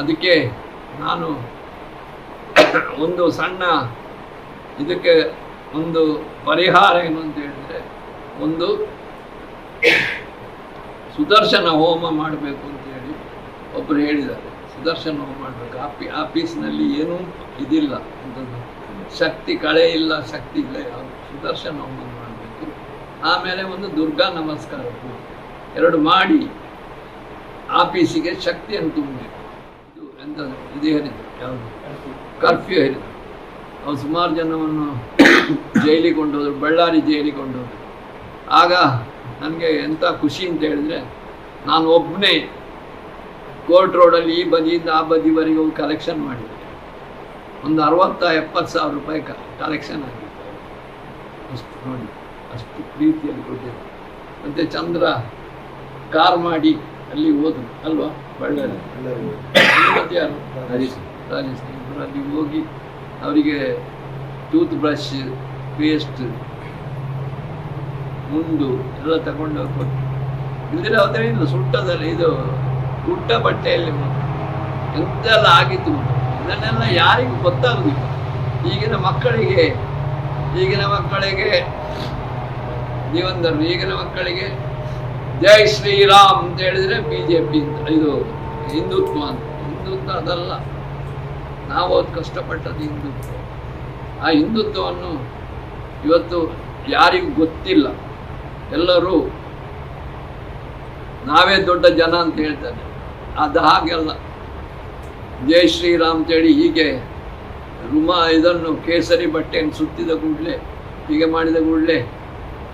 ಅದಕ್ಕೆ ನಾನು ಒಂದು ಸಣ್ಣ ಇದಕ್ಕೆ ಒಂದು ಪರಿಹಾರ ಏನು ಅಂತ ಹೇಳಿದ್ರೆ, ಒಂದು ಸುದರ್ಶನ ಹೋಮ ಮಾಡಬೇಕು ಅಂತ ಹೇಳಿ ಒಬ್ಬರು ಹೇಳಿದ್ದಾರೆ. ಸುದರ್ಶನ ಹೋಮ ಮಾಡಬೇಕು. ಆಪಿ ಆಫೀಸ್ನಲ್ಲಿ ಏನೂ ಇದಿಲ್ಲ ಅಂತಂದು ಶಕ್ತಿ ಕಳೆ ಇಲ್ಲ, ಶಕ್ತಿ ಇಲ್ಲ, ಯಾವುದು. ಸುದರ್ಶನ ಹೋಮ ಮಾಡಬೇಕು. ಆಮೇಲೆ ಒಂದು ದುರ್ಗಾ ನಮಸ್ಕಾರ. ಎರಡು ಮಾಡಿ ಆಫೀಸಿಗೆ ಶಕ್ತಿಯನ್ನು ತುಂಬಬೇಕು. ಎಂತ ಇದು ಹೇಳಿದ್ರು ಯಾವುದು? ಕರ್ಫ್ಯೂ. ಹೇಳಿದ್ರು ಅವ್ರು ಸುಮಾರು ಜನವನ್ನು ಜೈಲಿಗೆ ಕೊಂಡೋದ್ರು ಬಳ್ಳಾರಿ ಜೈಲಿಗೆ ಕೊಂಡೋದ್ರು. ಆಗ ನನಗೆ ಎಂಥ ಖುಷಿ ಅಂತ ಹೇಳಿದ್ರೆ ನಾನು ಒಬ್ಬನೇ ಕೋರ್ಟ್ ರೋಡಲ್ಲಿ ಈ ಬದಿಯಿಂದ ಆ ಬದಿವರೆಗೆ ಹೋಗಿ ಕಲೆಕ್ಷನ್ ಮಾಡಿದ್ದೆ. ಒಂದು ಅರವತ್ತ ಎಪ್ಪತ್ತು ಸಾವಿರ ರೂಪಾಯಿ ಕಲೆಕ್ಷನ್ ಆಗಿದೆ ಅಷ್ಟು ನೋಡಿ ಅಷ್ಟು ಪ್ರೀತಿಯಲ್ಲಿ ಕೊಟ್ಟಿದ್ದೆ. ಮತ್ತು ಚಂದ್ರ ಕಾರ್ ಮಾಡಿ ಅಲ್ಲಿ ಹೋದ್ರು ಅಲ್ವಾ? ಬಳ್ಳಾರಿ. ಮತ್ತೆ ಯಾರು? ರಾಜೇಶ್. ಇಬ್ಬರು ಅಲ್ಲಿ ಹೋಗಿ ಅವರಿಗೆ ಟೂತ್ ಬ್ರಷ್ ಪೇಸ್ಟ್ ಮುಂಡು ಎಲ್ಲ ತಗೊಂಡು ಕೊಟ್ಟು ಕೊಟ್ಟು ಇಲ್ದಿರ ಇಲ್ಲ ಸುಟ್ಟದಲ್ಲಿ ಇದು ಉಟ್ಟ ಬಟ್ಟೆಯಲ್ಲಿ ಎಂತೆಲ್ಲ ಆಗಿತ್ತು ಇದನ್ನೆಲ್ಲ ಯಾರಿಗೂ ಗೊತ್ತಾಗುದಿಲ್ಲ. ಈಗಿನ ಮಕ್ಕಳಿಗೆ ಈಗಿನ ಮಕ್ಕಳಿಗೆ ನೀವಂದರು ಈಗಿನ ಮಕ್ಕಳಿಗೆ ಜೈ ಶ್ರೀರಾಮ್ ಅಂತ ಹೇಳಿದ್ರೆ ಬಿ ಜೆ ಪಿ ಇದು ಹಿಂದುತ್ವ ಅಂತ. ಹಿಂದುತ್ವ ಅದಲ್ಲ. ನಾವು ಅದು ಕಷ್ಟಪಟ್ಟದ್ದು ಹಿಂದುತ್ವ. ಆ ಹಿಂದುತ್ವವನ್ನು ಇವತ್ತು ಯಾರಿಗೂ ಗೊತ್ತಿಲ್ಲ. ಎಲ್ಲರೂ ನಾವೇ ದೊಡ್ಡ ಜನ ಅಂತ ಹೇಳ್ತಾರೆ. ಅದು ಹಾಗೆಲ್ಲ. ಜೈ ಶ್ರೀರಾಮ್ ಅಂತೇಳಿ ಹೀಗೆ ರುಮ ಇದನ್ನು ಕೇಸರಿ ಬಟ್ಟೆಯನ್ನು ಸುತ್ತಿದ ಕೂಡಲೇ, ಹೀಗೆ ಮಾಡಿದ ಕೂಡಲೇ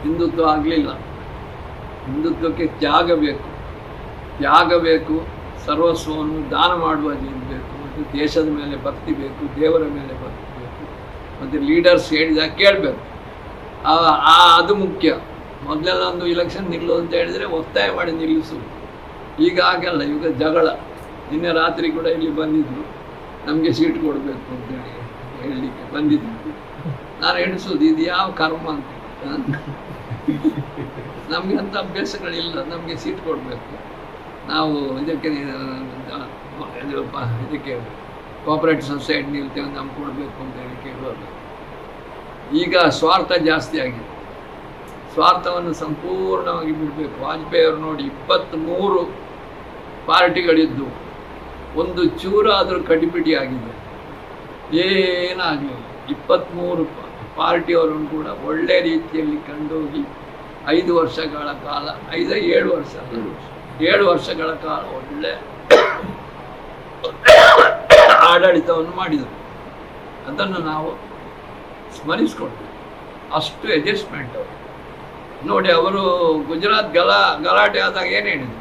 ಹಿಂದುತ್ವ ಆಗಲಿಲ್ಲ. ಹಿಂದುತ್ವಕ್ಕೆ ತ್ಯಾಗ ಬೇಕು ತ್ಯಾಗ ಬೇಕು ಸರ್ವಸ್ವವನ್ನು ದಾನ ಮಾಡುವ ಬೇಕು ಮತ್ತು ದೇಶದ ಮೇಲೆ ಭಕ್ತಿ ಬೇಕು ದೇವರ ಮೇಲೆ ಭಕ್ತಿ ಬೇಕು ಮತ್ತು ಲೀಡರ್ಸ್ ಹೇಳಿದಾಗ ಕೇಳಬೇಕು. ಆ ಅದು ಮುಖ್ಯ. ಮೊದಲೆಲ್ಲ ಒಂದು ಇಲೆಕ್ಷನ್ ನಿಲ್ಲೋದು ಅಂತ ಹೇಳಿದರೆ ಒತ್ತಾಯ ಮಾಡಿ ನಿಲ್ಲಿಸು ಈಗ ಆಗಲ್ಲ ಈಗ ಜಗಳ. ನಿನ್ನೆ ರಾತ್ರಿ ಕೂಡ ಇಲ್ಲಿ ಬಂದಿದ್ದರು ನಮಗೆ ಸೀಟ್ ಕೊಡಬೇಕು ಅಂತೇಳಿ ಹೇಳಲಿಕ್ಕೆ ಬಂದಿದ್ರು. ನಾನು ಎಣಿಸೋದು ಇದು ಯಾವ ಕರ್ಮ ಅಂತ. ನಮಗೆ ಅಂಥ ಅಭ್ಯಾಸಗಳಿಲ್ಲ, ನಮಗೆ ಸೀಟ್ ಕೊಡಬೇಕು. ನಾವು ಇದಕ್ಕೆ ಇದಕ್ಕೆ ಕೋಪರೇಟಿವ್ ಸೊಸೈಟಿ ನಿಲ್ತೇವೆ ನಮ್ಗೆ ಕೊಡಬೇಕು ಅಂತ ಹೇಳಿ ಕೇಳುವಾಗ ಈಗ ಸ್ವಾರ್ಥ ಜಾಸ್ತಿ ಆಗಿದೆ. ಸ್ವಾರ್ಥವನ್ನು ಸಂಪೂರ್ಣವಾಗಿ ಬಿಡಬೇಕು. ವಾಜಪೇಯಿ ಅವರು ನೋಡಿ ಇಪ್ಪತ್ತ್ಮೂರು ಪಾರ್ಟಿಗಳಿದ್ದು ಒಂದು ಚೂರಾದರೂ ಕಡಿಬಿಡಿ ಆಗಿದೆ. ಏನಾಗಲಿಲ್ಲ. ಇಪ್ಪತ್ತ್ಮೂರು ಪಾರ್ಟಿಯವರನ್ನು ಕೂಡ ಒಳ್ಳೆ ರೀತಿಯಲ್ಲಿ ಕಂಡೋಗಿ ಐದು ವರ್ಷಗಳ ಕಾಲ, ಐದು, ಏಳು ವರ್ಷ. ಏಳು ವರ್ಷಗಳ ಕಾಲ ಒಳ್ಳೆ ಆಡಳಿತವನ್ನು ಮಾಡಿದರು. ಅದನ್ನು ನಾವು ಸ್ಮರಿಸಿಕೊಂಡು ಅಷ್ಟು ಅಡ್ಜಸ್ಟ್ಮೆಂಟ್ ಅವರು. ನೋಡಿ, ಅವರು ಗುಜರಾತ್ ಗಲಾ, ಗಲಾಟೆ ಆದಾಗ ಏನು ಹೇಳಿದರು?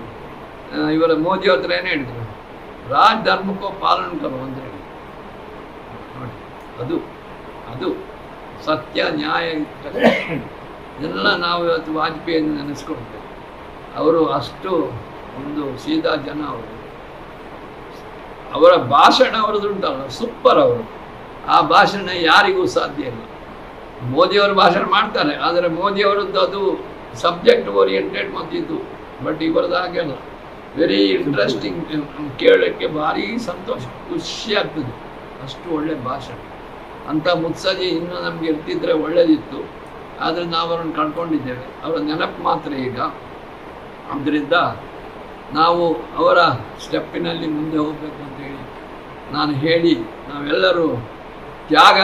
ಇವರ ಮೋದಿ ಹತ್ರ ಏನು ಹೇಳಿದರು? ರಾಜ್ ಧರ್ಮಕ್ಕೋ ಪಾಲನೆ ಕರು ಅಂತ ನೋಡಿ, ಅದು ಅದು ಸತ್ಯ, ನ್ಯಾಯ ಎಲ್ಲ ನಾವು ಇವತ್ತು ವಾಜಪೇಯಿಯನ್ನು ನೆನೆಸ್ಕೊಳ್ತೇವೆ ಅವರು ಅಷ್ಟು ಒಂದು ಸೀದಾ ಜನ ಅವರು. ಅವರ ಭಾಷಣ ಅವರದ್ದು ಉಂಟಲ್ಲ ಸೂಪರ್ ಅವರು. ಆ ಭಾಷಣ ಯಾರಿಗೂ ಸಾಧ್ಯ ಇಲ್ಲ. ಮೋದಿಯವರು ಭಾಷಣ ಮಾಡ್ತಾರೆ, ಆದರೆ ಮೋದಿಯವರದ್ದು ಅದು ಸಬ್ಜೆಕ್ಟ್ ಓರಿಯೆಂಟೆಡ್ ಮತ್ತಿದ್ದು ಬಟ್ ಇವರದ ಹಾಗೆ ಅಲ್ಲ ವೆರಿ ಇಂಟ್ರೆಸ್ಟಿಂಗ್ ಕೇಳೋಕ್ಕೆ ಭಾರಿ ಸಂತೋಷ, ಖುಷಿ ಆಗ್ತದೆ. ಅಷ್ಟು ಒಳ್ಳೆ ಭಾಷಣ. ಅಂಥ ಮುತ್ಸದಿ ಇನ್ನೂ ನಮಗೆ ಇರ್ತಿದ್ರೆ ಒಳ್ಳೆಯದಿತ್ತು ಆದರೆ ನಾವು ಅವರನ್ನು ಕಳ್ಕೊಂಡಿದ್ದೇವೆ ಅವರ ನೆನಪು ಮಾತ್ರ ಈಗ. ಆದ್ದರಿಂದ ನಾವು ಅವರ ಸ್ಟೆಪ್ಪಿನಲ್ಲಿ ಮುಂದೆ ಹೋಗಬೇಕು ಅಂತೇಳಿ ನಾನು ಹೇಳಿ ನಾವೆಲ್ಲರೂ ತ್ಯಾಗ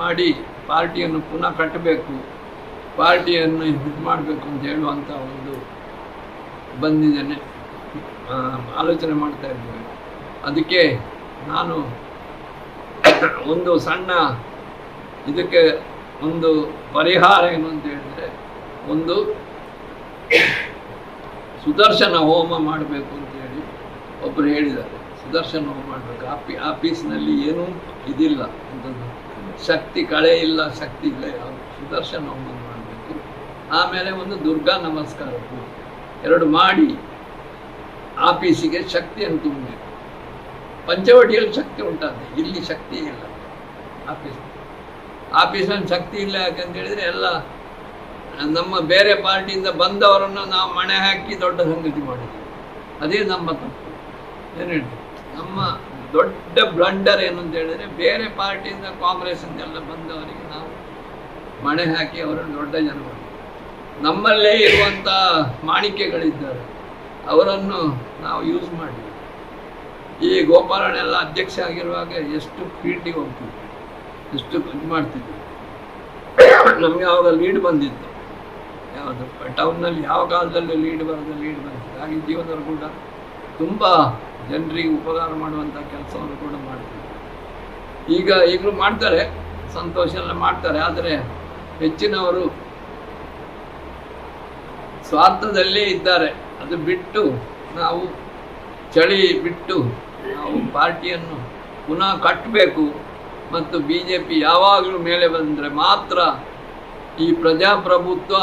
ಮಾಡಿ ಪಾರ್ಟಿಯನ್ನು ಪುನಃ ಕಟ್ಟಬೇಕು, ಪಾರ್ಟಿಯನ್ನು ಇದು ಮಾಡಬೇಕು ಅಂತ ಹೇಳುವಂಥ ಒಂದು ಬಂದಿದ್ದೇನೆ. ಆಲೋಚನೆ ಮಾಡ್ತಾ ಇದ್ದೇವೆ ಅದಕ್ಕೆ ನಾನು ಒಂದು ಸಣ್ಣ ಇದಕ್ಕೆ ಒಂದು ಪರಿಹಾರ ಏನು ಅಂತ ಹೇಳಿದ್ರೆ, ಒಂದು ಸುದರ್ಶನ ಹೋಮ ಮಾಡಬೇಕು ಅಂತ ಹೇಳಿ ಒಬ್ಬರು ಹೇಳಿದ್ದಾರೆ. ಸುದರ್ಶನ ಹೋಮ ಮಾಡಬೇಕು. ಆಫಿ ಆಫೀಸ್ನಲ್ಲಿ ಏನೂ ಇದಿಲ್ಲ ಅಂತಂದು. ಶಕ್ತಿ ಕಳೆ ಇಲ್ಲ, ಶಕ್ತಿ ಇಲ್ಲ ಸುದರ್ಶನ ಹೋಮ ಮಾಡಬೇಕು. ಆಮೇಲೆ ಒಂದು ದುರ್ಗಾ ನಮಸ್ಕಾರ ಎರಡು ಮಾಡಿ ಆಫೀಸಿಗೆ ಶಕ್ತಿಯನ್ನು ತುಂಬಬೇಕು. ಪಂಚವಟಿಯಲ್ಲಿ ಶಕ್ತಿ ಉಂಟಾದ ಇಲ್ಲಿ ಶಕ್ತಿ ಇಲ್ಲ ಆಫೀಸ್ ಆಫೀಸಲ್ಲಿ ಶಕ್ತಿ ಇಲ್ಲ ಯಾಕಂತೇಳಿದರೆ ಎಲ್ಲ ನಮ್ಮ ಬೇರೆ ಪಾರ್ಟಿಯಿಂದ ಬಂದವರನ್ನು ನಾವು ಮಣೆ ಹಾಕಿ ದೊಡ್ಡ ಸಂಗತಿ ಮಾಡಿದ್ವಿ. ಅದೇ ನಮ್ಮ ತಪ್ಪು. ಏನು ನಮ್ಮ ದೊಡ್ಡ ಬ್ಲಂಡರ್ ಏನು ಅಂತ ಹೇಳಿದ್ರೆ ಬೇರೆ ಪಾರ್ಟಿಯಿಂದ ಕಾಂಗ್ರೆಸ್ಸಿಂದೆಲ್ಲ ಬಂದವರಿಗೆ ನಾವು ಮಣೆ ಹಾಕಿ ಅವರನ್ನು ದೊಡ್ಡ ಜನ ನಮ್ಮಲ್ಲೇ ಇರುವಂಥ ಮಾಣಿಕ್ಯಗಳಿದ್ದಾರೆ. ಅವರನ್ನು ನಾವು ಯೂಸ್ ಮಾಡಿ ಈ ಗೋಪಾಲನೆಲ್ಲ ಅಧ್ಯಕ್ಷ ಆಗಿರುವಾಗ ಎಷ್ಟು ಫೀಲ್ಡಿಗೆ ಹೋಗ್ತಿದ್ವಿ. ಎಷ್ಟು ಇದು ಮಾಡ್ತಿದ್ವಿ ನಮಗೆ ಆವಾಗ ಲೀಡ್ ಬಂದಿತ್ತು. ಯಾವುದು ಟೌನ್ನಲ್ಲಿ ಯಾವ ಕಾಲದಲ್ಲಿ ಲೀಡ್ ಬರೋದು ಲೀಡ್ ಬಂದಿತ್ತು. ಹಾಗೆ ಜೀವನವರು ಕೂಡ ತುಂಬ ಜನರಿಗೆ ಉಪಕಾರ ಮಾಡುವಂಥ ಕೆಲಸವನ್ನು ಕೂಡ ಮಾಡ್ತಾರೆ ಈಗ ಈಗಲೂ ಮಾಡ್ತಾರೆ, ಸಂತೋಷ ಎಲ್ಲ ಮಾಡ್ತಾರೆ, ಆದರೆ ಹೆಚ್ಚಿನವರು ಸ್ವಾರ್ಥದಲ್ಲೇ ಇದ್ದಾರೆ. ಅದು ಬಿಟ್ಟು ನಾವು ಚಳಿ ಬಿಟ್ಟು ನಾವು ಪಾರ್ಟಿಯನ್ನು ಪುನಃ ಕಟ್ಟಬೇಕು. ಮತ್ತು ಬಿ ಜೆ ಪಿ ಯಾವಾಗಲೂ ಮೇಲೆ ಬಂದರೆ ಮಾತ್ರ ಈ ಪ್ರಜಾಪ್ರಭುತ್ವ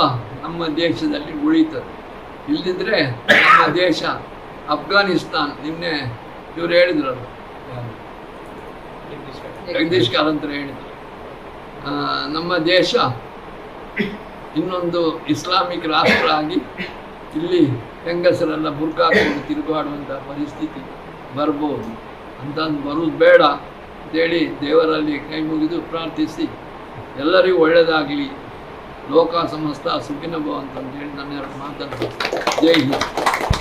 ನಮ್ಮ ದೇಶದಲ್ಲಿ ಉಳಿತದೆ. ಇಲ್ಲದಿದ್ದರೆ ನಮ್ಮ ದೇಶ ಅಫ್ಘಾನಿಸ್ತಾನ್. ನಿನ್ನೆ ಇವರು ಹೇಳಿದ್ರಲ್ಲ. ಜಗದೀಶ್ ಕಾರಂತರು ಹೇಳಿದರು. ನಮ್ಮ ದೇಶ ಇನ್ನೊಂದು ಇಸ್ಲಾಮಿಕ್ ರಾಷ್ಟ್ರ ಆಗಿ ಇಲ್ಲಿ ಹೆಂಗಸರೆಲ್ಲ ಬುರ್ಕಾಕೊಂಡು ತಿರುಗಾಡುವಂಥ ಪರಿಸ್ಥಿತಿ ಬರ್ಬೋದು. ಅಂತಂದು ಬರೋದು ಬೇಡ. ಅಂತೇಳಿ ದೇವರಲ್ಲಿ ಕೈ ಮುಗಿದು ಪ್ರಾರ್ಥಿಸಿ, ಎಲ್ಲರಿಗೂ ಒಳ್ಳೆಯದಾಗಲಿ ಲೋಕ ಸಮಸ್ತ ಸುಖಿನ ಭವಂತ ಅಂತಂದೇಳಿ ನನ್ನ ಎರಡು ಮಾತನ್ನು ಜೈ ಹಿಂದ್.